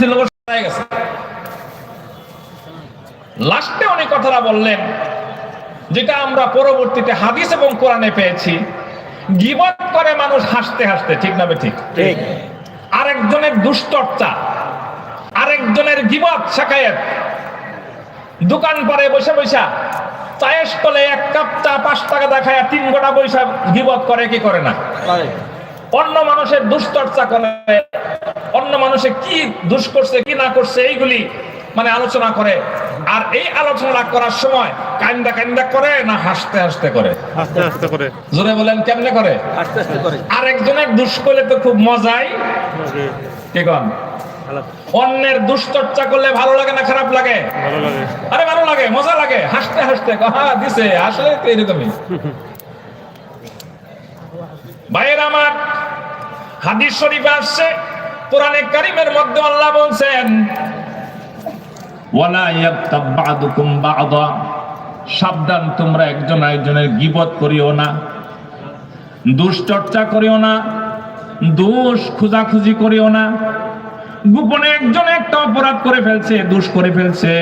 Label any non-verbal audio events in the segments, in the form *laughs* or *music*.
গেছে লাস্টে উনি কথাটা বললেন যেটা আমরা পরবর্তীতে হাদিস এবং কোরআনে পেয়েছি গিবত করে মানুষ হাসতে হাসতে ঠিক না ঠিক ঠিক। আরেকজনের দুশ্চর্চা আরেকজনের গিবত শেখায়ত দোকান পরে বসে বসা চায়ের কলে এক কাপ চা পাঁচ টাকা দেখায় তিন গোটা পয়সা গিবত করে কি করে না? অন্য মানুষের দুশ্চর্চা করে অন্য মানুষে কি দুষ করছে কি না করছে এইগুলি মানে আলোচনা করে। আর এই আলোচনা করার সময় কান্দা কান্দা করে না হাসতে হাসতে করে? আস্তে আস্তে করে। জোরে বলেন কেমনে করে? আস্তে আস্তে করে। আর একজনের দুষ করলে তো খুব মজাই। কি কন? অন্যের দুশ্চর্চা করলে ভালো লাগে না খারাপ লাগে? ভালো লাগে। আরে ভালো লাগে মজা লাগে। হাসতে হাসতে হ্যাঁ দিছে আসলে তো এরকমই *laughs* ভাইয়ের আমার হাদিস শরীফে আসছে, কোরআনে কারিমের মধ্যে আল্লাহ বলছেন, ওয়ালা ইয়াগতাব বা'দুকুম বা'দা সাবধান তোমরা একজন একজনের গিবত করিও না, দুশ্চর্চা করিও না, দোষ খোঁজাখুঁজি করিও না, গোপনে একজন একটা অপরাধ করে ফেলছে, দোষ করে ফেলছে,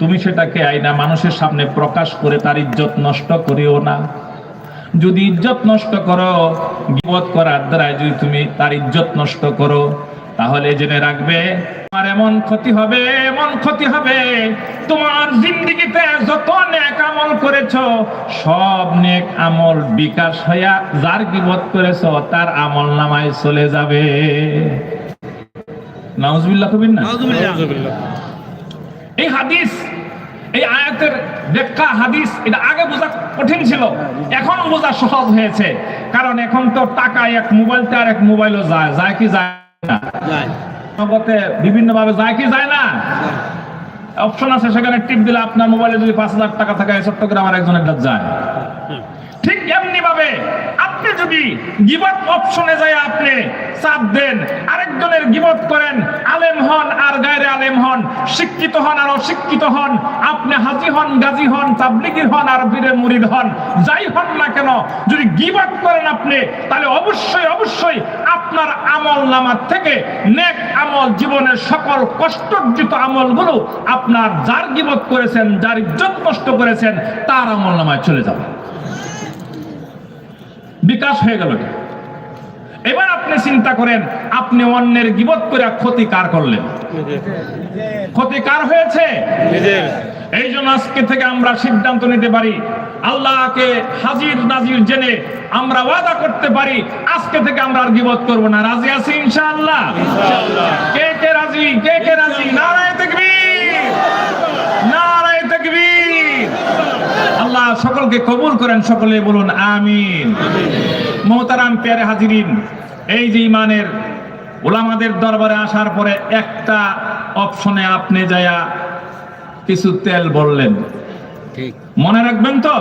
তুমি সেটাকে আইনা মানুষের সামনে প্রকাশ করে তার ইজ্জত নষ্ট করিও না। যদি ইজ্জত নষ্ট করো গিবত করার দ্বারা যদি তুমি তার ইজ্জত নষ্ট করো তাহলে জেনে রাখবে তোমার এমন ক্ষতি হবে এমন ক্ষতি হবে। তোমার জিন্দিগিতে যত নেক আমল করেছ সব নেক আমল বিকাশ হইয়া যার গিবত করেছ তার আমল নামায় চলে যাবে। নাউজুবিল্লাহ কবির না? এই হাদিস এই আয়াতের ব্যাখ্যা হাদিস এটা আগে বোঝা কঠিন ছিল। এখন বোঝা সহজ হয়েছে। কারণ এখন তো টাকা এক মোবাইলতে আর এক মোবাইলও যায় যায় কি যায় না? জগতে বিভিন্ন ভাবে যায় কি যায় না? অপশন আছে সেখানে টিপ দিলে আপনার মোবাইলে যদি পাঁচ হাজার টাকা থাকে চট্টগ্রাম আর একজনের যায়। ঠিক এমনি যদি গিবত অপশনে যায় আপনি, চাপ দেন। আরেকজনের গিবত করেন, আলেম হন আর আলেম হন, শিক্ষিত হন আর অশিক্ষিত হন, আপনি হাজি হন, গাজী হন তাবলিগির হন আর বীরের মুরিদ হন, যাই হন না কেন, যদি গিবত করেন আপনি, তাহলে অবশ্যই অবশ্যই আপনার আমল নামার থেকে নেক আমল জীবনের সকল কষ্টার্জিত আমলগুলো আপনার যার গিবত করেছেন, যার ইজ্জত নষ্ট করেছেন, তার আমল নামায় চলে যাবে। বিকাশ হয়ে গেল এবার আপনি চিন্তা করেন আপনি অন্যের গিবত করে ক্ষতি কার করলেন? ক্ষতি কার হয়েছে? এই জন্য আজকে থেকে আমরা সিদ্ধান্ত নিতে পারি আল্লাহকে হাজির নাজির জেনে আমরা ওয়াদা করতে পারি আজকে থেকে আমরা আর গিবত করব না। রাজি আছি ইনশাআল্লাহ। কে কে রাজি? কে কে রাজি? নারায়ে তাকবীর নারায়ে তাকবীর আল্লাহ সকলকে কবুল করেন সকলে বলুন আমিন। মোহতারাম পেয়ারে হাজিরিন এই যে ইমানের ওলামাদের দরবারে আসার পরে একটা অপশনে আপনি যায়া কিছু তেল বললেন। মনে রাখবেন তো?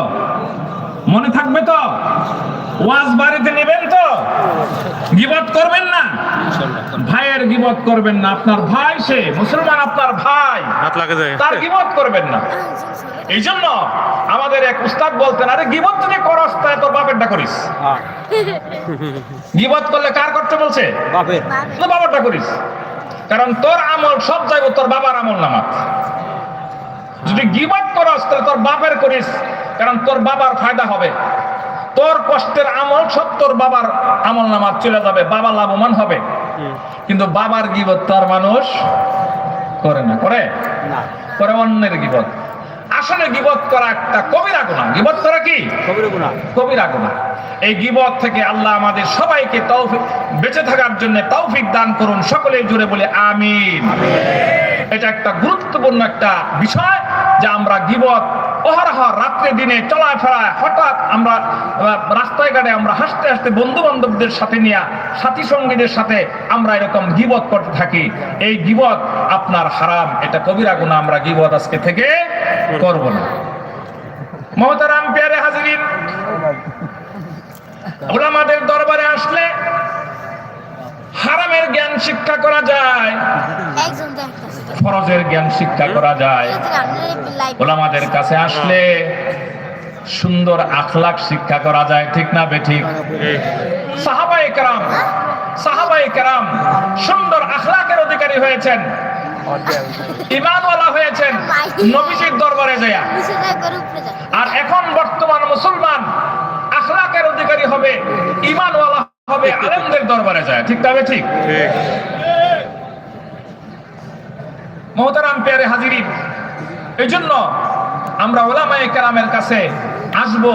মনে থাকবে তো? ওয়াজ বাড়িতে নেবেন তো? গিবত করবেন না? ভাইয়ের গিবত করবেন না। আপনার ভাই সে মুসলমান আপনার ভাই। হাত লাগে যায়। তার গিবত করবেন না। এই জন্য আমাদের এক উস্তাদ বলতেন আরে গিবত যদি করস তাহলে তোর বাপেরটা করিস। গিবত করলে কার করতে বলছে? বাবারটা করিস। কারণ তোর আমল সব জায়গায় তোর বাবার আমল নামাত। যদি গিবত করস তাহলে তোর বাপের করিস। কারণ তোর বাবার ফায়দা হবে। তোর কষ্টের আমল সব তোর বাবার আমল নামার চলে যাবে বাবা লাভবান হবে। কিন্তু বাবার গিবত তার মানুষ করে না। করে? করে অন্যের গিবত। আসলে গিবত করা একটা কবিরা গুণা গিবত করা কি? কবির গুণা এই গিবত থেকে আল্লাহ আমাদের সবাইকে তৌফিক বেঁচে থাকার জন্য তৌফিক দান করুন। সকলে জুড়ে বলে আমিন। এটা একটা গুরুত্বপূর্ণ একটা বিষয় যে আমরা গিবত অহরহ রাত্রে দিনে চলাফেরায় হঠাৎ আমরা রাস্তায় ঘাটে আমরা হাসতে হাসতে বন্ধু বান্ধবদের সাথে নিয়ে সাথী সঙ্গীদের সাথে আমরা এরকম গিবত করতে থাকি। এই গিবত আপনার হারাম। এটা কবিরা গুণা আমরা গিবত আজকে থেকে করব না। মহতারাম পেয়ারে হাজিরিন, ওলামাদের দরবারে আসলে হারামের জ্ঞান শিক্ষা করা যায়। ফরজের জ্ঞান শিক্ষা করা যায়। ওলামাদের কাছে আসলে সুন্দর আখলাক শিক্ষা করা যায় ঠিক না বেঠিক সাহাবায়ে কেরাম সাহাবায়ে কেরাম সুন্দর আখলাকের অধিকারী হয়েছেন। ইমানওয়ালা হয়েছেন নবীজির দরবারে যায় আর এখন বর্তমান মুসলমান আখলাকের অধিকারী হবে ইমানওয়ালা হবে *laughs* আলেমদের দরবারে যায় ঠিক তবে ঠিক? ঠিক। মহতারাম পেয়ারে হাজিরি। এই জন্য আমরা ওলামায় কেরামের কাছে আসব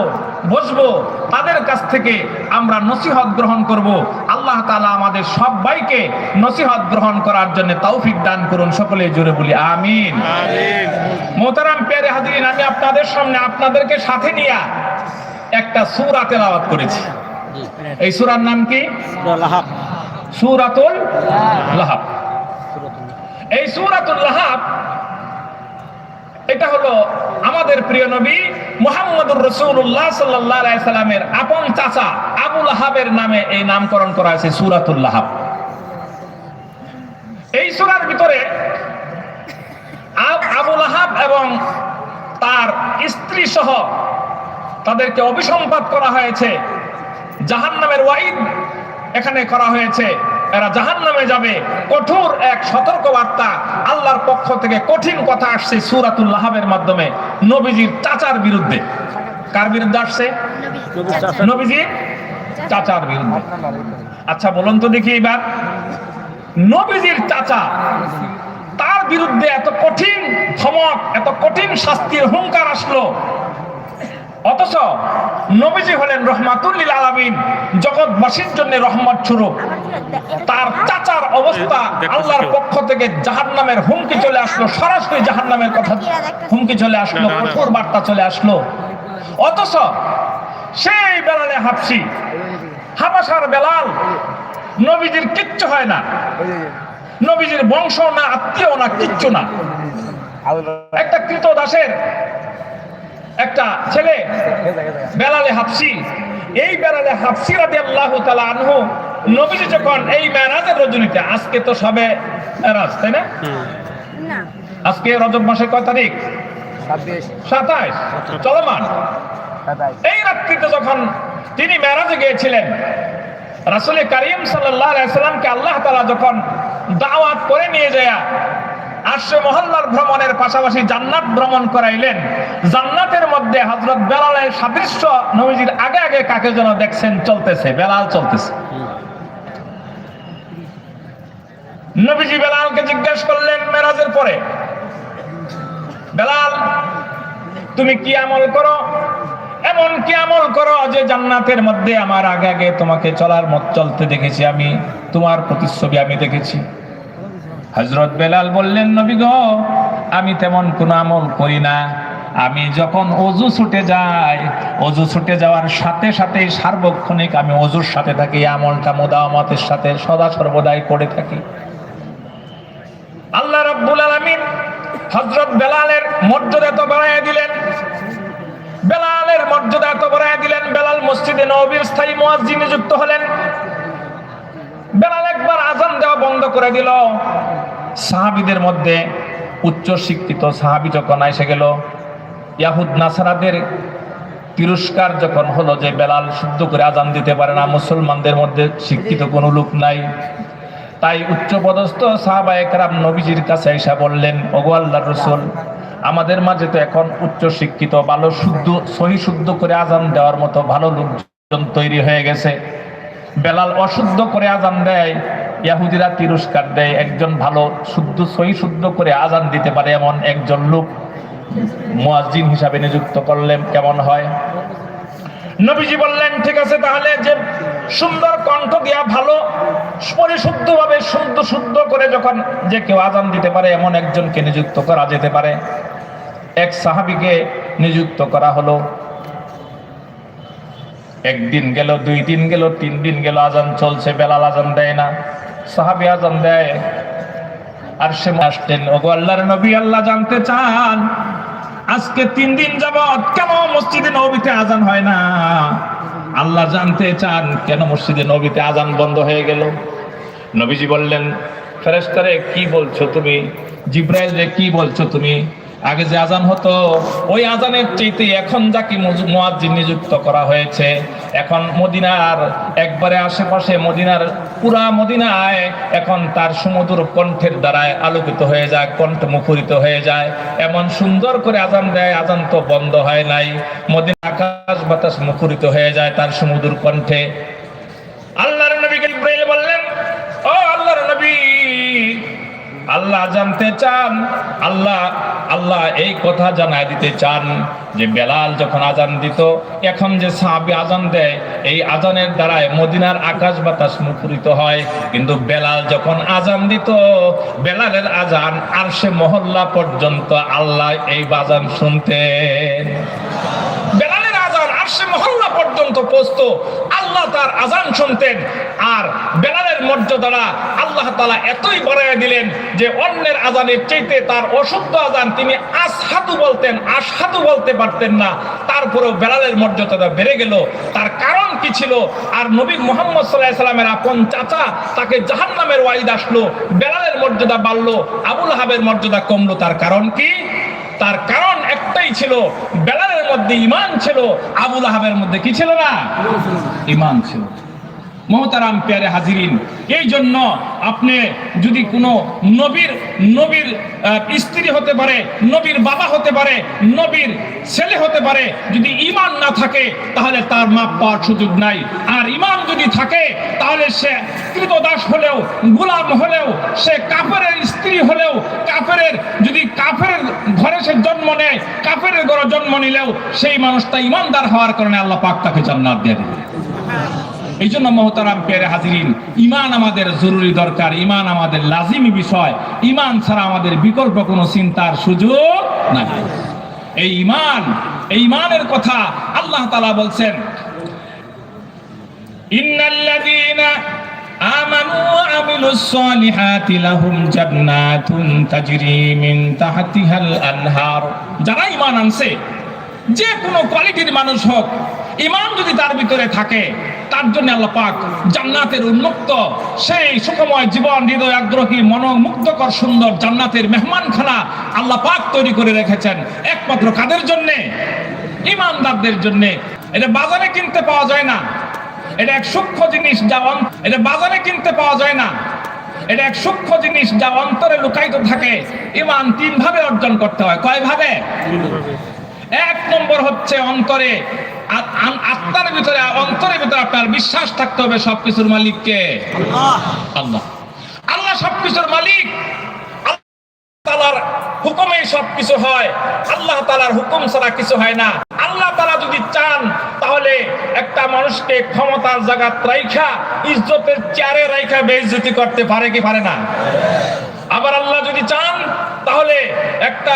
বসবো তাদের কাছ থেকে আমরা নসিহত গ্রহণ করব। আল্লাহ তালা আমাদের সবাইকে নসিহত গ্রহণ করার জন্য তৌফিক দান করুন। সকলে জোরে বলি আমিন। আমিন। মোহতারাম পেয়ারে হাজিরিন আমি আপনাদের সামনে আপনাদেরকে সাথে নিয়ে একটা সূরা তেলাওয়াত করেছি। এই সুরার নাম কি? সূরাতুল লাহাব এই সূরাতুল লাহাব, এটা হলো আমাদের প্রিয় নবী মুহাম্মদুর রাসূলুল্লাহ সাল্লাল্লাহু আলাইহি সাল্লামের আপন চাচা আবু লাহাবের নামে এই নামকরণ করা হয়েছে সূরাতুল লাহাব। এই সুরার ভিতরে আব- আবু লাহাব এবং তার স্ত্রী সহ তাদেরকে অভিসম্পাদ করা হয়েছে। জাহান্নামের ওয়াইদ এখানে করা হয়েছে। এরা জাহান্নামে যাবে। কঠোর এক সতর্ক বার্তা আল্লাহর পক্ষ থেকে কঠিন কথা আসছে সূরাতুল লাহাবের মাধ্যমে নবীজির চাচার বিরুদ্ধে। কার বিরুদ্ধে আসছে? নবীজির চাচার বিরুদ্ধে। আচ্ছা বলুন তো দেখি এবার। নবীজির চাচা, তার বিরুদ্ধে এত কঠিন ধমক, এত কঠিন শাস্তির হুঙ্কার আসলো। অথচ নবীজি হলেন রহমাতুল্লিল আলামিন জগৎবাসীর জন্য রহমত স্বরূপ। তার চাচার অবস্থা আল্লাহর পক্ষ থেকে জাহান্নামের হুমকি চলে আসলো সরাসরি জাহান্নামের কথা হুমকি চলে আসলো কঠোর বার্তা চলে আসলো। অথচ সেই বেলালে হাফসি হাবাসার বেলাল নবীজির কিচ্ছু হয় না। নবীজির বংশ না আত্মীয় না কিচ্ছু না। একটা কৃত দাসের একটা ছেলে বেলালে হাফসি। এই বেলালে হাফসি রাদি আল্লাহ তালা আনহু নবীজি যখন এই মেরাজের রজনীতে আজকে তো সবে মেরাজ তাই না? না। আজকে রজব মাসের কয় তারিখ? সাতাইশ। চলমান। এই রাত্রিতে যখন তিনি মেরাজে গিয়েছিলেন রাসুল করিম সাল্লামকে আল্লাহ তালা যখন দাওয়াত করে নিয়ে যায় আশ্রয় মহল্লার ভ্রমণের পাশাপাশি জান্নাত ভ্রমণ করাইলেন। জান্নাতের মধ্যে হজরত বেলালের সাদৃশ্য নবীজির আগে আগে কাকে যেন দেখছেন চলতেছে, বেলাল চলতেছে। নবীজি বেলালকে জিজ্ঞেস করলেন, মেরাজের পরে, বেলাল, তুমি কি আমল করো? এমন কি আমল করো যে জান্নাতের মধ্যে আমার আগে আগে তোমাকে চলার মত চলতে দেখেছি আমি, তোমার প্রতিচ্ছবি আমি দেখেছি? হজরত বেলাল বললেন, নবী গো, আমি তেমন কোন আমল করি না। আমি যখন অজু ছুটে যাই, অজু ছুটে যাওয়ার সাথে সাথে সার্বক্ষণিক আমি অজুর সাথে থাকি আমলটা মোদামতের সাথে সদা সর্বদাই করে থাকি। আল্লাহ রাব্বুল আলামিন হযরত বেলালের মর্যাদা তো বাড়ায় দিলেন। বেলালের মর্যাদা এত বাড়ায় দিলেন, বেলাল মসজিদে নবীর স্থায়ী মুয়াজ্জিন নিযুক্ত হলেন। বেলাল একবার আজান দেওয়া বন্ধ করে দিল। সাহাবীদের মধ্যে উচ্চ শিক্ষিত সাহাবী যখন এসে গেল, ইয়াহুদ নাসারাদের তিরস্কার যখন হলো যে বেলাল শুদ্ধ করে আজান দিতে পারে না, মুসলমানদের মধ্যে শিক্ষিত কোনো লোক নাই। তাই উচ্চপদস্থ সাহাবা একরাম নবীজির কাছে এসে বললেন, ওগো আল্লাহর রসুল, আমাদের মাঝে তো এখন উচ্চ শিক্ষিত ভালো শুদ্ধ, সহি শুদ্ধ করে আজান দেওয়ার মতো ভালো লোকজন তৈরি হয়ে গেছে। বেলাল অশুদ্ধ করে আজান দেয় ইয়াহুদিরা তিরস্কার দেয়, একজন ভালো শুদ্ধ, সহি শুদ্ধ করে আজান দিতে পারে এমন একজন লোক মুয়াজ্জিন হিসাবে নিযুক্ত করলেন, কেমন হয়? নবীজি বললেন, ঠিক আছে তাহলে যে সুন্দর কণ্ঠ দিয়া ভালো পরিশুদ্ধ ভাবে শুদ্ধ শুদ্ধ করে যখন যে কেউ আজান দিতে পারে, এমন একজনকে নিযুক্ত করা যেতে পারে। এক সাহাবিকে নিযুক্ত করা হলো। একদিন গেল, দুই দিন গেল, তিন দিন গেল, আজান চলছে, বেলাল আজান দেয় না। সাহাবি আজান দেয়, আর সে আসতেন ওগো আল্লাহর নবী, আল্লাহ জানতে চান, আজকে তিন দিন যাবৎ কেন মসজিদে নবীতে আজান হয় না? আল্লাহ জানতে চান, কেন মসজিদে নবীতে আজান বন্ধ হয়ে গেল? নবীজি বললেন ফেরেস্তারে কি বলছো তুমি? জিব্রাইল রে কি বলছো তুমি? আগে যে আজান হতো, ওই আজানের চাইতে এখন যাকে মুয়াজ্জিন নিযুক্ত করা হয়েছে, এখন মদিনার একবারে আশেপাশে মদিনার পুরা মদিনায় এখন তার সুমধুর কণ্ঠের দ্বারায় আলোকিত হয়ে যায়, কণ্ঠ মুখরিত হয়ে যায়। এমন সুন্দর করে আজান দেয়, আজান তো বন্ধ হয় নাই। মদিনা আকাশ বাতাস মুখরিত হয়ে যায় তার সুমধুর কণ্ঠে। আল্লাহ জানতে চান, আল্লাহ আল্লাহ এই কথা জানায় দিতে চান যে বেলাল যখন আজান দিত, এখন যে সাহাবি আজান দেয়, এই আজানের দ্বারায় মদিনার আকাশ বাতাস মুখরিত হয়। কিন্তু বেলাল যখন আজান দিত, বেলালের আজান আর সে মহল্লা পর্যন্ত আল্লাহ এই বাজান শুনতেন। বেলালের আজান আর সে মহল্লা পর্যন্ত পৌঁছত আল্লাহ তার আজান শুনতেন আর বেলালের মর্যাদারা আল্লাহ তালা এতই বাড়াইয়া দিলেন যে অন্যের আজানের চাইতে তার অশুদ্ধ আজান তিনি আসহাতু বলতেন, আসহাতু বলতে পারতেন না। তারপরেও বেলালের মর্যাদাটা বেড়ে গেল। তার কারণ কি ছিল? আর নবী মোহাম্মদ সাল্লাহ সাল্লামের আপন চাচা তাকে জাহান্নামের ওয়াইদ আসলো। বেলালের মর্যাদা বাড়লো, আবুল হাবের মর্যাদা কমলো। তার কারণ কি? তার কারণ একটাই ছিল বেলালের মধ্যে ইমান ছিল আবুল আহাবের মধ্যে কি ছিল না? ইমান ছিল। মহতারাম পেয়ারে হাজিরিন। এই জন্য আপনি যদি কোনো নবীর নবীর স্ত্রী হতে পারে, নবীর বাবা হতে পারে, নবীর ছেলে হতে পারে, যদি ইমান না থাকে, তাহলে তার মাপ পাওয়ার সুযোগ নাই। আর ইমান যদি থাকে, তাহলে সে কৃতদাস হলেও, গোলাম হলেও, সে কাফেরের স্ত্রী হলেও, কাফেরের, যদি কাফের ঘরে সে জন্ম নেয় কাফের ঘরে জন্ম নিলেও, সেই মানুষটা ইমানদার হওয়ার কারণে আল্লাহ পাক তাকে জান্নাত দিয়ে দেবে এই জন্য মহতারাম পেরে হাজিরিন, ইমান আমাদের জরুরি দরকার, ইমান আমাদের লাজিমি বিষয়, ইমান ছাড়া আমাদের বিকল্প কোনো চিন্তার সুযোগ নাই। এই ইমান, এই ইমানের কথা আল্লাহ তালা বলছেন যারা ঈমান আনছে যে কোনো কোয়ালিটির মানুষ হোক ইমান যদি তার ভিতরে থাকে, তার জন্য আল্লাহ পাক জান্নাতের উন্মুক্ত সেই সুখময় জীবন, হৃদয়, আগ্রহী, মনোমুগ্ধকর, সুন্দর জান্নাতের মেহমানখানা আল্লাহ পাক তৈরি করে রেখেছেন। একমাত্র কাদের জন্যে? ইমানদারদের জন্যে। এটা বাজারে কিনতে পাওয়া যায় না। এটা এক সূক্ষ্ম জিনিস যা এটা বাজারে কিনতে পাওয়া যায় না। এটা এক সূক্ষ্ম জিনিস যা অন্তরে লুকায়িত থাকে। ইমান তিন ভাবে অর্জন করতে হয়। কয় ভাবে এক নম্বর হচ্ছে অন্তরে। আত্মার ভিতরে অন্তরের ভিতরে আপনার বিশ্বাস থাকতে হবে সবকিছুর মালিককে। আল্লাহ। আল্লাহ। সবকিছুর মালিক। তালার হুকুমে সবকিছু হয়। আল্লাহ তালার হুকুম ছাড়া কিছু হয় না। আল্লাহ তালা যদি চান তাহলে একটা মানুষকে ক্ষমতার জায়গা রাইখা ইজ্জতের চেয়ারে রাইখা বেইজ্জতি করতে পারে কি পারে না? আবার আল্লাহ যদি চান তাহলে একটা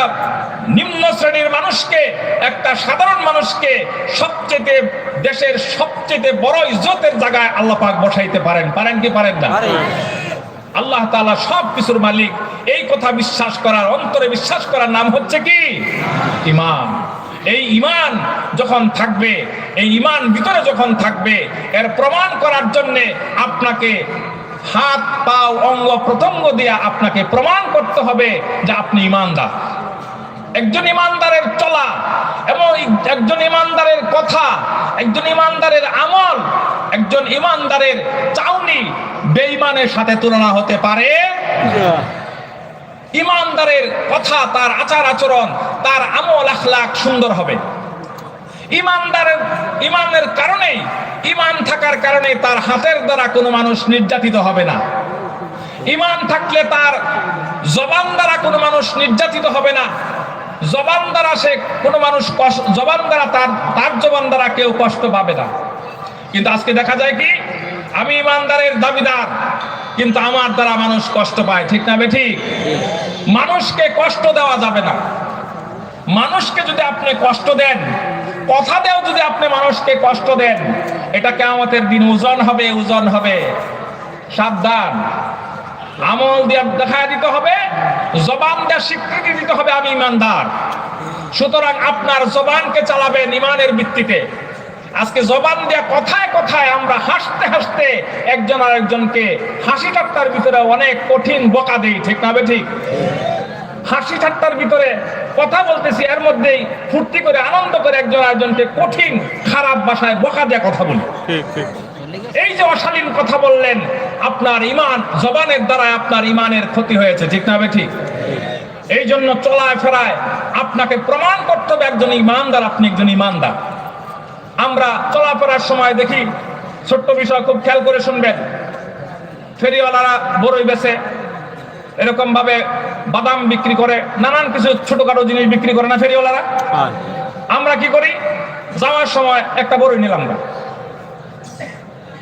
নিম্ন শ্রেণির মানুষকে একটা সাধারণ মানুষকে সবচেয়ে দেশের সবচেয়ে বড় ইজ্জতের জায়গায় আল্লাহ পাক বসাইতে পারেন। পারেন কি পারেন না? আল্লাহ তাআলা সব কিছুর মালিক। এই কথা বিশ্বাস করার অন্তরে বিশ্বাস করার নাম হচ্ছে কি? ইমান। এই ইমান যখন থাকবে এই ইমান ভিতরে যখন থাকবে এর প্রমাণ করার জন্য আপনাকে হাত, পাও, অঙ্গ, প্রত্যঙ্গ দিয়ে আপনাকে প্রমাণ করতে হবে যে আপনি ইমানদার। একজন ইমানদারের চলা এবং একজন ইমানদারের কথা, একজন ইমানদারের আমল, একজন ইমানদারের চাউনি বেঈমানের সাথে তুলনা হতে পারে। ইমানদারের কথা, তার আচার আচরণ তার আমল আখলাক সুন্দর হবে। ইমানদারের ইমানের কারণেই, ইমান থাকার কারণে তার হাতের দ্বারা কোনো মানুষ নির্যাতিত হবে না। ইমান থাকলে তার জবান দ্বারা কোনো মানুষ নির্যাতিত হবে না। জবান দ্বারা সে কোনো মানুষ জবান দ্বারা তার তার জবান দ্বারা কেউ কষ্ট পাবে না। কিন্তু আজকে দেখা যায় কি? আমি ইমানদারের দাবিদার, কিন্তু আমার দ্বারা মানুষ কষ্ট পায়, ঠিক না বেঠিক মানুষকে কষ্ট দেওয়া যাবে না। মানুষকে যদি আপনি কষ্ট দেন কথা দেও যদি আপনি মানুষকে কষ্ট দেন। এটা কেমতের দিন ওজন হবে ওজন হবে। সাবধান। আমল দিয়ে দেখা দিতে হবে, জবান দিয়ে স্বীকৃতি দিতে হবে, আমি ইমানদার। সুতরাং আপনার জবানকে চালাবেন ইমানের ভিত্তিতে। আজকে জবান দিয়ে কথায় কথায় আমরা হাসতে হাসতে একজন আর একজনকে হাসি ঠাট্টার ভিতরে অনেক কঠিন বকা দেই, ঠিক না ঠিক? হাসি ঠাট্টার ভিতরে কথা বলতেছি এর মধ্যেই ফুর্তি করে আনন্দ করে একজন আরেকজনকে কঠিন খারাপ ভাষায় বকা দিয়ে কথা বলি। এই যে অশালীন কথা বললেন আপনার ইমান জবানের দ্বারা আপনার ইমানের ক্ষতি হয়েছে ঠিক না ঠিক। এই জন্য চলায় ফেরায় আপনাকে প্রমাণ করতে হবে একজন ইমানদার আপনি একজন ইমানদার। আমরা চলাফেরার সময় দেখি ছোট্ট বিষয় খুব খেয়াল করে শুনবেন। ফেরিওয়ালারা বড়ই বেছে এরকম ভাবে বাদাম বিক্রি করে নানান কিছু ছোটখাটো জিনিস বিক্রি করে না ফেরিওয়ালারা? হ্যাঁ। আমরা কি করি? যাওয়ার সময় একটা বড়ই নিলাম না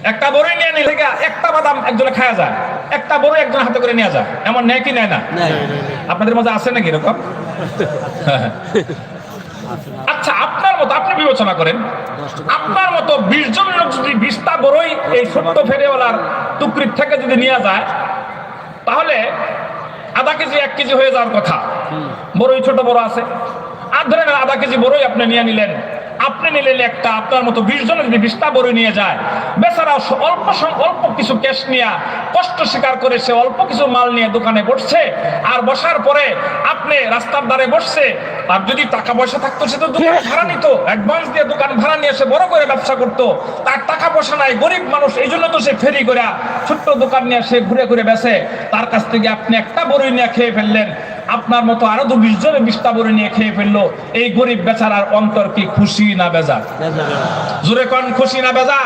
একটা বড়ই নিয়ে নিলে একটা বাদাম একজনে খাওয়া যায় একটা বড়ই একজন হাতে করে নিয়ে যায়। এমন নেয় কি নেয় না? আপনাদের মাঝে আছে নাকি এরকম? আচ্ছা আপনার মতো আপনি বিবেচনা করেন আপনার মতো বিশ জন লোক যদি বিশটা বড়ই এই ছোট্ট ফেরিওয়ালার টুকরির থেকে যদি নিয়ে যায় তাহলে আধা কেজি, এক কেজি হয়ে যাওয়ার কথা। বড়ই, ছোট বড় আছে। আর ধরেন আধা কেজি বড়ই আপনি নিয়ে নিলেন। আপনি নিলেন একটা আপনার মতো বিশ জন যদি বিশটা বড়ই নিয়ে যায় বেচারা অল্প অল্প কিছু ক্যাশ নিয়ে কষ্ট স্বীকার করে সে অল্প কিছু মাল নিয়ে দোকানে বসছে আর বসার পরে আপনি রাস্তার ধারে বসছে, আর যদি টাকা পয়সা থাকতো সে তো দোকান ভাড়া নিত, অ্যাডভান্স দিয়ে দোকান ভাড়া নিয়ে সে বড় করে ব্যবসা করতো, তার টাকা পয়সা নাই, গরিব মানুষ, এই জন্য তো সে ফেরি করে ছোট্ট দোকান নিয়ে সে ঘুরে ঘুরে বেসে তার কাছ থেকে আপনি একটা বড়ই নিয়ে খেয়ে ফেললেন আপনার মতো আরও দু বিশ জনে বিশটা বড়ি নিয়ে খেয়ে ফেলল এই গরিব বেচারার অন্তর কি খুশি না বেজা জোরে কন খুশি না বেজা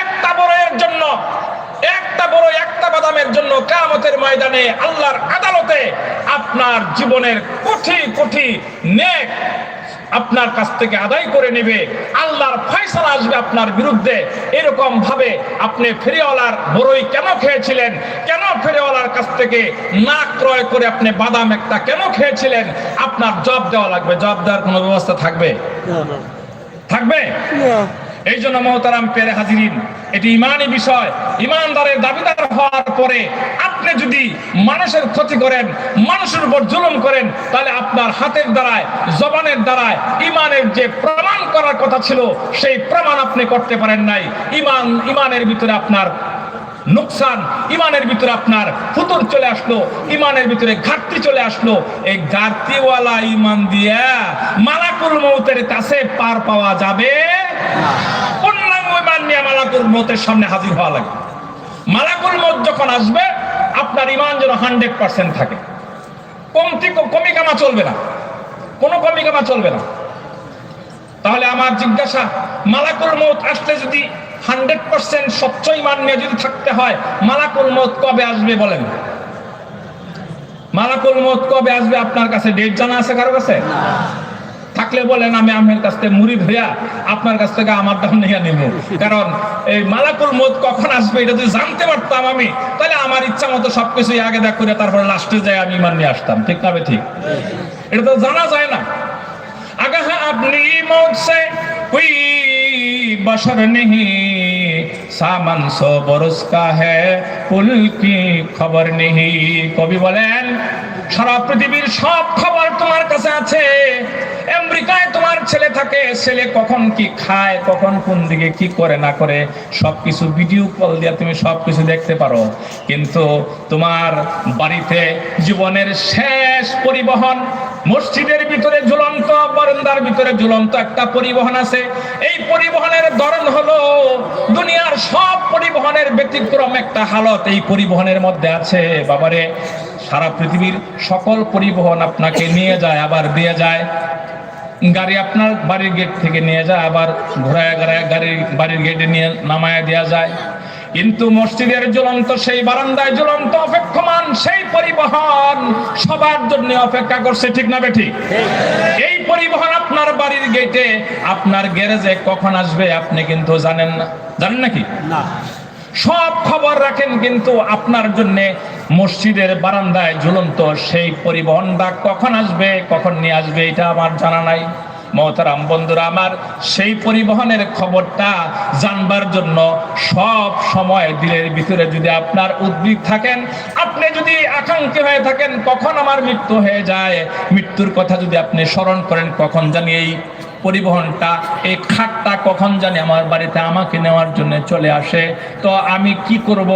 একটা বড়ের জন্য একটা বড় একটা বাদামের জন্য কামতের ময়দানে আল্লাহর আদালতে আপনার জীবনের কোটি কোটি নেক আপনার কাছ থেকে আদায় করে নেবে। আল্লাহর ফয়সালা আসবে আপনার বিরুদ্ধে। এরকম ভাবে আপনি ফেরিওয়ালার বড়ই কেন খেয়েছিলেন? কেন ফেরিওয়ালার কাছ থেকে না ক্রয় করে আপনি বাদাম একটা কেন খেয়েছিলেন? আপনার জব দেওয়া লাগবে। জব দেওয়ার কোনো ব্যবস্থা থাকবে? থাকবে? এই জন্য মহতারাম পেরে হাজিরিন এটি ইমানই বিষয়। ইমানদারের দাবিদার হওয়ার পরে আপনি যদি মানুষের ক্ষতি করেন, মানুষের উপর জুলুম করেন, তাহলে আপনার হাতের দ্বারায়, জবানের দ্বারায় ইমানের যে প্রমাণ করার কথা ছিল, সেই প্রমাণ আপনি করতে পারেন নাই। ইমান, ইমানের ভিতরে আপনার নুকসান, ইমানের ভিতরে আপনার ফুতুর চলে আসলো, ইমানের ভিতরে ঘাটতি চলে আসলো। এই ঘাটতিওয়ালা ইমান দিয়া মালাকুল মৌতের কাছে পার পাওয়া যাবে ইমান নিয়ে মালাকুল মৌতের সামনে হাজির হওয়া লাগে। মালাকুল মৌত যখন আসবে, আপনার ইমান যেন হান্ড্রেড পার্সেন্ট থাকে। কমতি কমি কামা চলবে না। কোনো কমি কামা চলবে না। তাহলে আমার জিজ্ঞাসা, মালাকুল মৌত আসলে যদি হান্ড্রেড পার্সেন্ট স্বচ্ছ ইমান নিয়ে যদি থাকতে হয়, মালাকুল মৌত কবে আসবে বলেন? মালাকুল মৌত কবে আসবে আপনার কাছে ডেট জানা আছে কারও কাছে? থাকলে বলেন, আমি আপনার কাছ থেকে মুড়ি ধইয়া আপনার কাছ থেকে আমার দাম নিয়ে নেব। কারণ এই মালাকুল মত কখন আসবে, এটা যদি জানতে পারতাম আমি, তাহলে আমার ইচ্ছা মতো সবকিছু আগে দেখ করে তারপরে লাস্টে যাই আমি ইমান নিয়ে আসতাম। ঠিক না ঠিক। এটা তো জানা যায় না। আগা আপনি মত সে বসর নেহি, সামান সো বরস কি খবর নেহি? কবি বলেন, সারা পৃথিবীর সব খবর তোমার কাছে আছে। আমেরিকায় তোমার ছেলে থাকে, ছেলে কখন কি খায়, কখন কোন দিকে কি করে, না করে, সবকিছু ভিডিও কল দিয়ে তুমি সবকিছু দেখতে পারো। কিন্তু তোমার বাড়িতে জীবনের শেষ পরিবহন, মসজিদের ভিতরে ঝুলন্ত, বারান্দার ভিতরে ঝুলন্ত একটা পরিবহন আছে। এই পরিবহনের ধরন হলো, দুনিয়ার সব পরিবহনের ব্যতিক্রম একটা হালত এই পরিবহনের মধ্যে আছে। বাবারে, সারা পৃথিবীর সকল পরিবহন আপনাকে নিয়ে যায়, আবার দিয়ে যায়। গাড়ি আপনার বাড়ির গেট থেকে নিয়ে যায় আবার ঘোরায় ঘোরায় গাড়ির বাড়ির গেটে নিয়ে নামায় দেওয়া যায়। কিন্তু মসজিদের জ্বলন্ত সেই বারান্দায় জ্বলন্ত অপেক্ষমান সেই পরিবহন সবার জন্য অপেক্ষা করছে ঠিক না বেঠি এই পরিবহন আপনার বাড়ির গেটে আপনার গ্যারেজে কখন আসবে আপনি কিন্তু জানেন না। জানেন নাকি? না। সব খবর রাখেন কিন্তু আপনার জন্য মসজিদের বারান্দায় ঝুলন্ত সেই পরিবহন পরিবহনটা কখন আসবে, কখন নিয়ে আসবে, এটা আমার জানা নাই। মহতারাম বন্ধুরা, আমার সেই পরিবহনের খবরটা জানবার জন্য সব সময় দিলের ভিতরে যদি আপনার উদ্বিগ থাকেন, আপনি যদি আকাঙ্ক্ষী হয়ে থাকেন, কখন আমার মৃত্যু হয়ে যায়, মৃত্যুর কথা যদি আপনি স্মরণ করেন, কখন জানি এই পরিবহনটা এই খাটটা কখন জানি আমার বাড়িতে আমাকে নেওয়ার জন্য চলে আসে। তো আমি কি করব?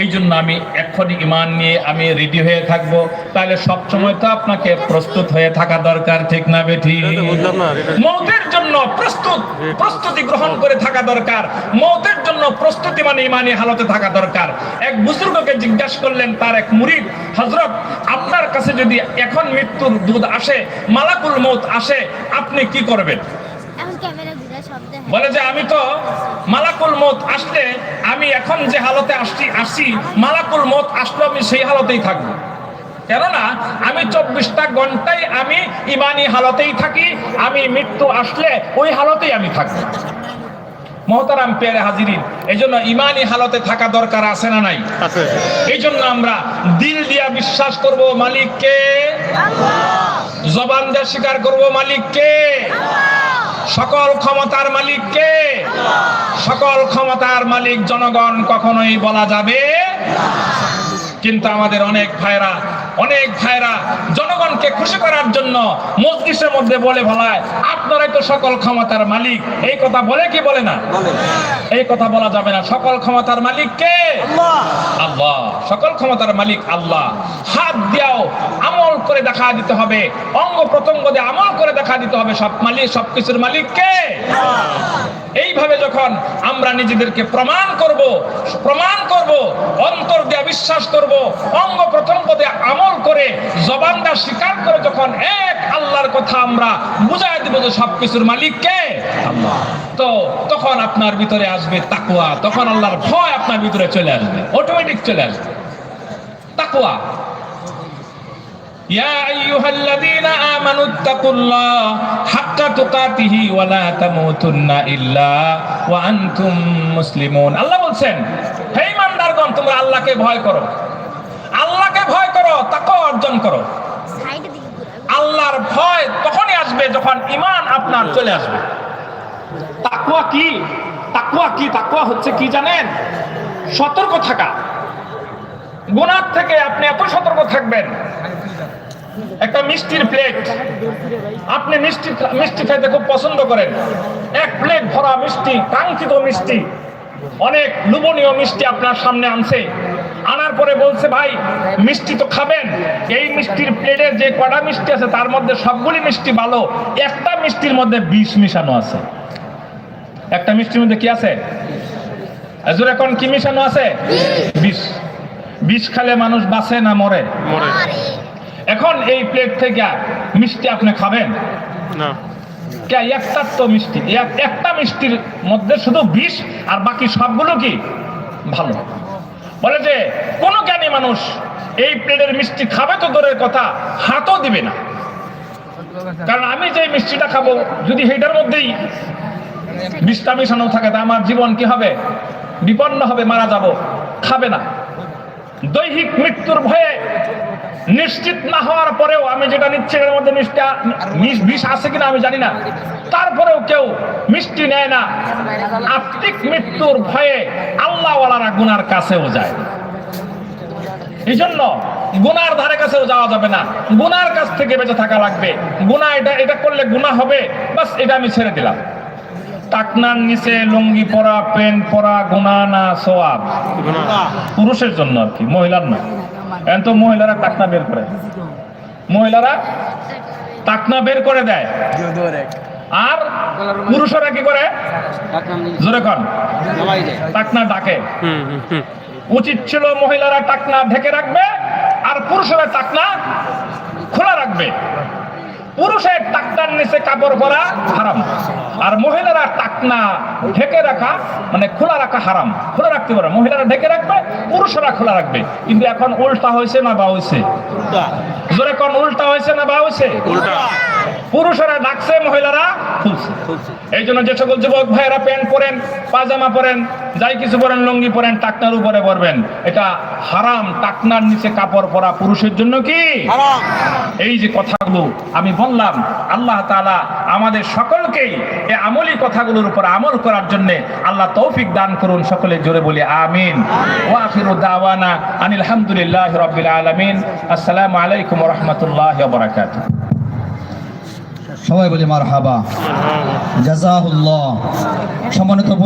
এই জন্য আমি এক্ষুনি ইমান নিয়ে আমি রেডি হয়ে থাকব। তাহলে সব সময় তো আপনাকে প্রস্তুত হয়ে থাকা দরকার ঠিক না বেঠি? মৌতের জন্য প্রস্তুত প্রস্তুতি গ্রহণ করে থাকা দরকার। মৌতের জন্য প্রস্তুতি মানে ইমানি হালতে থাকা দরকার। এক বুজুর্গকে জিজ্ঞাসা করলেন তার এক মুরিদ হজরত আপনার কাছে যদি এখন মৃত্যুর দুধ আসে মালাকুল মৌত আসে আপনি কি করবেন এখন ক্যামেরা ঘুরে শব্দ হয় বলে যে আমি তো মালাকুল মত আসলে আমি এখন যে হালতে আসছি আসি মালাকুল মত আসলে আমি সেই হালতেই থাকব। কেননা আমি চব্বিশটা ঘন্টায় আমি ইমানি হালতেই থাকি আমি মৃত্যু আসলে ওই হালতেই আমি থাকব। মহতারাম পেয়ারে হাজিরিন এই জন্য ইমানি হালতে থাকা দরকার আছে না নাই? এই জন্য আমরা দিল দিয়া বিশ্বাস করব মালিককে জবান দিয়ে স্বীকার করব মালিককে। সকল ক্ষমতার মালিক কে সকল ক্ষমতার মালিক জনগণ কখনোই বলা যাবে কিন্তু আমাদের অনেক ভাইরা অনেক ভাইরা জনগণকে খুশি করার জন্য মসজিদের মধ্যে বলে ফেলায় আপনারাই তো সকল ক্ষমতার মালিক। এই কথা বলে কি বলে না? এই কথা বলা যাবে না। সকল ক্ষমতার মালিক কে? আল্লাহ। সকল ক্ষমতার মালিক আল্লাহ। হাত দিয়াও আমল করে দেখা দিতে হবে। অঙ্গ প্রত্যঙ্গ দিয়ে আমল করে দেখা দিতে হবে। সব মালিক সবকিছুর মালিক কে? এইভাবে যখন আমরা নিজেদেরকে প্রমাণ করব প্রমাণ করব, অন্তর দিয়ে বিশ্বাস করব, অঙ্গ প্রত্যঙ্গ দিয়ে আমল করে, জবানটা স্বীকার করে যখন এক আল্লাহর কথা আমরা বুঝাই দিব যে সবকিছুর মালিক কে? আল্লাহ। তো তখন আপনার ভিতরে আসবে তাকুয়া তখন আল্লাহর ভয় আপনার ভিতরে চলে আসবে অটোমেটিক চলে আসবে। তাকুয়া ইয়া আইয়ুহাল্লাযীনা আমানুত্তাকুল্লাহ হাক্কা তুকাতিহি ওয়া লা তামুতুন্না ইল্লা ওয়া আনতুম মুসলিমুন। আল্লাহ বলছেন, হে ইমানদারগণ, তোমরা আল্লাহকে ভয় করো। আল্লাহকে ভয় করো, তাকওয়া অর্জন করো। আল্লাহর ভয় তখনই আসবে যখন ইমান আপনার চলে আসবে। তাকুয়া কি? তাকুয়া কি? তাকুয়া হচ্ছে কি জানেন? সতর্ক থাকা। গুণার থেকে আপনি এত সতর্ক থাকবেন একটা মিষ্টির প্লেট আপনি মিষ্টি মিষ্টি খাইতে খুব পছন্দ করেন। এক প্লেট ভরা মিষ্টি কাঙ্ক্ষিত মিষ্টি। অনেক লোভনীয় মিষ্টি আপনার সামনে আনছে। আনার পরে বলছে ভাই মিষ্টি তো খাবেন। এই মিষ্টির প্লেটে যে কটা মিষ্টি আছে তার মধ্যে সবগুলি মিষ্টি ভালো। একটা মিষ্টির মধ্যে বিষ মিশানো আছে। একটা মিষ্টির মধ্যে কি আছে? এখন কি মিশানো আছে? বিষ। বিষ খালে মানুষ বাঁচে না মরে? মরে। এখন এই প্লেট থেকে মিষ্টি আপনি খাবেন? না। একটা তো মিষ্টি। একটা মিষ্টির মধ্যে শুধু বিষ আর বাকি সবগুলো কি? ভালো। বলে যে কোন জ্ঞানী মানুষ এই প্লেটের মিষ্টি খাবে তো দূরের কথা হাতও দিবে না। কারণ আমি যে মিষ্টিটা খাব যদি সেটার মধ্যেই বিষটা মিশানো থাকে তা আমার জীবন কি হবে? বিপন্ন হবে মারা যাব খাবে না। দৈহিক মৃত্যুর ভয়ে নিশ্চিত না হওয়ার পরেও আমি যেটা নিচ্ছি এর মধ্যে মিষ্টি বিষ আছে কিনা আমি জানি না। তারপরেও কেউ মিষ্টি নেয় না। আত্মিক মৃত্যুর ভয়ে আল্লাহওয়ালারা গুনার কাছেও যায়। এই জন্য গুনার ধারে কাছেও যাওয়া যাবে না। গুনার কাছ থেকে বেঁচে থাকা লাগবে। গুনা এটা এটা করলে গুনাহ হবে। বাস এটা আমি ছেড়ে দিলাম। টাকনার নিচে লুঙ্গি পরা প্যান্ট পরা গুনাহ না সোয়াব। পুরুষের জন্য আর কি মহিলার না এখন তো মহিলারা টাকনা বের করে। মহিলারা টাকনা বের করে দেয়। আর পুরুষরা কি করে? জোরে কন। টাকনা ডাকে। উচিত ছিল মহিলারা টাকনা ঢেকে রাখবে, আর পুরুষরা টাকনা খোলা রাখবে। পুরুষের টাকার নিচে কাপড় পরা হারাম। আর মহিলারা টাকনা ঢেকে রাখা মানে খোলা রাখা হারাম। খোলা রাখতে পারে মহিলারা ঢেকে রাখবে পুরুষরা খোলা রাখবে। কিন্তু এখন উল্টা হয়েছে না বা হয়েছে? জোরে কোন উল্টা হয়েছে না বা হয়েছে? উল্টা। পুরুষেরা ডাকছে মহিলারা খুলছে। এই জন্য যে সকল যুবক ভাইয়েরা প্যান্ট পরেন পাজামা পরেন যাই কিছু পরেন লুঙ্গি পরেন টাকনার উপরে পরবেন। এটা হারাম টাকনার নিচে কাপড় পরা পুরুষের জন্য কি? এই যে কথাগুলো আমি বললাম আল্লাহ তাআলা আমাদের সকলকেই এই আমলি কথাগুলোর উপর আমল করার জন্য আল্লাহ তৌফিক দান করুন সকলে জোরে বলি আমিন। ওয়া আখিরু দাওয়ানা আনিল হামদুলিল্লাহি রাব্বিল আলামিন। আসসালামু আলাইকুম রাহমাতুল্লাহি বারাকাতুহু। সবাই বলি মার হাবা জাজাহুল্লাহ সম্মানিত